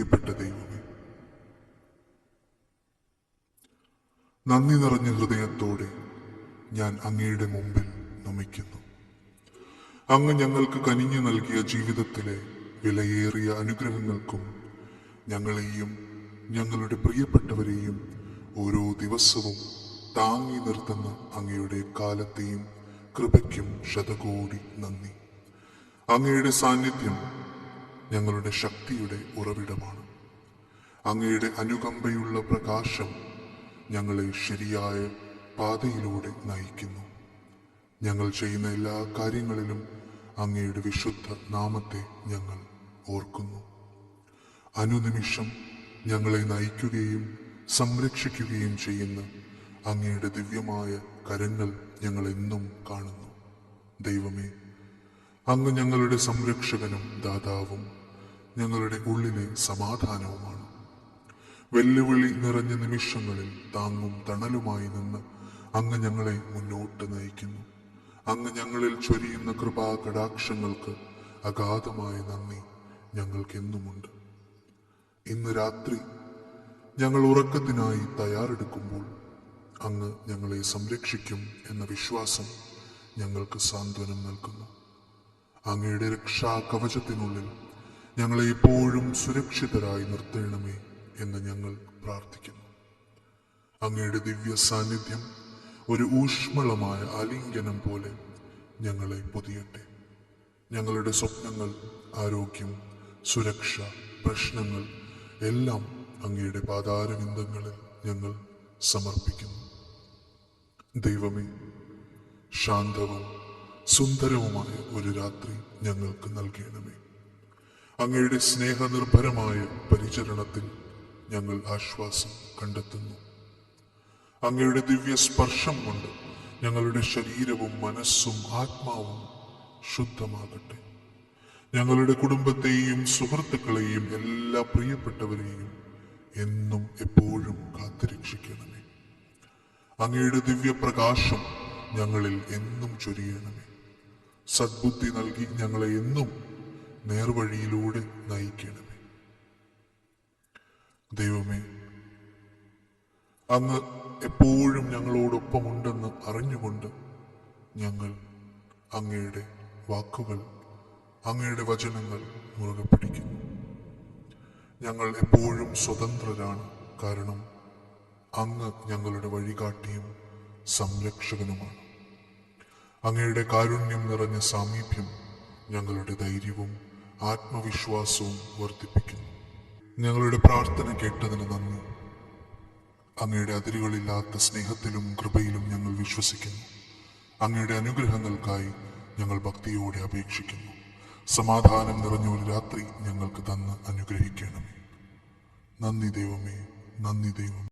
പ്രിയപ്പെട്ട ദൈവമേ നന്ദി നിറഞ്ഞ ഹൃദയത്തോടെ ഞാൻ അങ്ങയുടെ മുമ്പിൽ നമിക്കുന്നു. അങ്ങ് ഞങ്ങൾക്ക് കനിഞ്ഞു നൽകിയ ജീവിതത്തിലെ വിലയേറിയ അനുഗ്രഹങ്ങൾക്കും ഞങ്ങളെയും ഞങ്ങളുടെ പ്രിയപ്പെട്ടവരെയും ഓരോ ദിവസവും താങ്ങി നിർത്തുന്ന അങ്ങയുടെ കാലത്തെയും കൃപയ്ക്കും ശതകോടി നന്ദി. അങ്ങയുടെ സാന്നിധ്യം ഞങ്ങളുടെ ശക്തിയുടെ ഉറവിടമാണ്. അങ്ങയുടെ അനുകമ്പയുള്ള പ്രകാശം ഞങ്ങളെ ശരിയായ പാതയിലൂടെ നയിക്കുന്നു. ഞങ്ങൾ ചെയ്യുന്ന എല്ലാ കാര്യങ്ങളിലും അങ്ങയുടെ വിശുദ്ധ നാമത്തെ ഞങ്ങൾ ഓർക്കുന്നു. അനുനിമിഷം ഞങ്ങളെ നയിക്കുകയും സംരക്ഷിക്കുകയും ചെയ്യുന്ന അങ്ങയുടെ ദിവ്യമായ കരങ്ങൾ ഞങ്ങൾ എന്നും കാണുന്നു. ദൈവമേ അങ്ങ് ഞങ്ങളുടെ സംരക്ഷകനും ദാതാവും ഞങ്ങളുടെ ഉള്ളിലെ സമാധാനവുമാണ്. വെല്ലുവിളി നിറഞ്ഞ നിമിഷങ്ങളിൽ താങ്ങും തണലുമായി നിന്ന് അങ്ങ് ഞങ്ങളെ മുന്നോട്ട് നയിക്കുന്നു. അങ്ങ് ഞങ്ങളിൽ ചൊരിയുന്ന കൃപാ കടാക്ഷങ്ങൾക്ക് അഗാധമായ നന്ദി ഞങ്ങൾക്കെന്നുമുണ്ട്. ഇന്ന് രാത്രി ഞങ്ങൾ ഉറക്കത്തിനായി തയ്യാറെടുക്കുമ്പോൾ അങ്ങ് ഞങ്ങളെ സംരക്ഷിക്കും എന്ന വിശ്വാസം ഞങ്ങൾക്ക് സാന്ത്വനം നൽകുന്നു. അങ്ങയുടെ രക്ഷാകവചത്തിനുള്ളിൽ ഞങ്ങളെ ഇപ്പോഴും സുരക്ഷിതരായി നിർത്തണമേ എന്ന് ഞങ്ങൾ പ്രാർത്ഥിക്കുന്നു. അങ്ങയുടെ ദിവ്യ സാന്നിധ്യം ഒരു ഊഷ്മളമായ ആലിംഗനം പോലെ ഞങ്ങളെ പൊതിയട്ടെ. ഞങ്ങളുടെ സ്വപ്നങ്ങൾ ആരോഗ്യം സുരക്ഷ പ്രശ്നങ്ങൾ എല്ലാം അങ്ങയുടെ പാതാരവിന്ദങ്ങളിൽ ഞങ്ങൾ സമർപ്പിക്കുന്നു. ദൈവമേ ശാന്തവും സുന്ദരവുമായ ഒരു രാത്രി ഞങ്ങൾക്ക് നൽകണമേ. അങ്ങയുടെ സ്നേഹനിർഭരമായ പരിചരണത്തിൽ ഞങ്ങൾ ആശ്വാസം കണ്ടെത്തുന്നു. അങ്ങയുടെ ദിവ്യ സ്പർശം കൊണ്ട് ഞങ്ങളുടെ ശരീരവും മനസ്സും ആത്മാവും ശുദ്ധമാകട്ടെ. ഞങ്ങളുടെ കുടുംബത്തെയും സുഹൃത്തുക്കളെയും എല്ലാ പ്രിയപ്പെട്ടവരെയും എന്നും എപ്പോഴും കാത്തുരക്ഷിക്കണമേ. അങ്ങയുടെ ദിവ്യപ്രകാശം ഞങ്ങളിൽ എന്നും ചൊരിയണമേ. സദ്ബുദ്ധി നൽകി ഞങ്ങളെ എന്നും നേർവഴിയിലൂടെ നയിക്കണമേ. ദൈവമേ അങ്ങ് എപ്പോഴും ഞങ്ങളോടൊപ്പമുണ്ടെന്ന് അറിഞ്ഞുകൊണ്ട് ഞങ്ങൾ അങ്ങയുടെ വാക്കുകൾ അങ്ങയുടെ വചനങ്ങൾ മുറുകെ പിടിക്കുന്നു. ഞങ്ങൾ എപ്പോഴും സ്വതന്ത്രരാണ് കാരണം അങ്ങ് ഞങ്ങളുടെ വഴികാട്ടിയും സംരക്ഷകനുമാണ്. അങ്ങയുടെ കാരുണ്യം നിറഞ്ഞ സാമീപ്യം ഞങ്ങളുടെ ധൈര്യവും ആത്മവിശ്വാസവും വർദ്ധിപ്പിക്കുന്നു. ഞങ്ങളുടെ പ്രാർത്ഥന കേട്ടതിന് നന്ദി. അങ്ങയുടെ അതിരുകളില്ലാത്ത സ്നേഹത്തിലും കൃപയിലും ഞങ്ങൾ വിശ്വസിക്കുന്നു. അങ്ങയുടെ അനുഗ്രഹങ്ങൾക്കായി ഞങ്ങൾ ഭക്തിയോടെ അപേക്ഷിക്കുന്നു. സമാധാനം നിറഞ്ഞ ഒരു രാത്രി ഞങ്ങൾക്ക് തന്ന് അനുഗ്രഹിക്കണമേ. നന്ദി ദൈവമേ നന്ദി ദൈവമേ.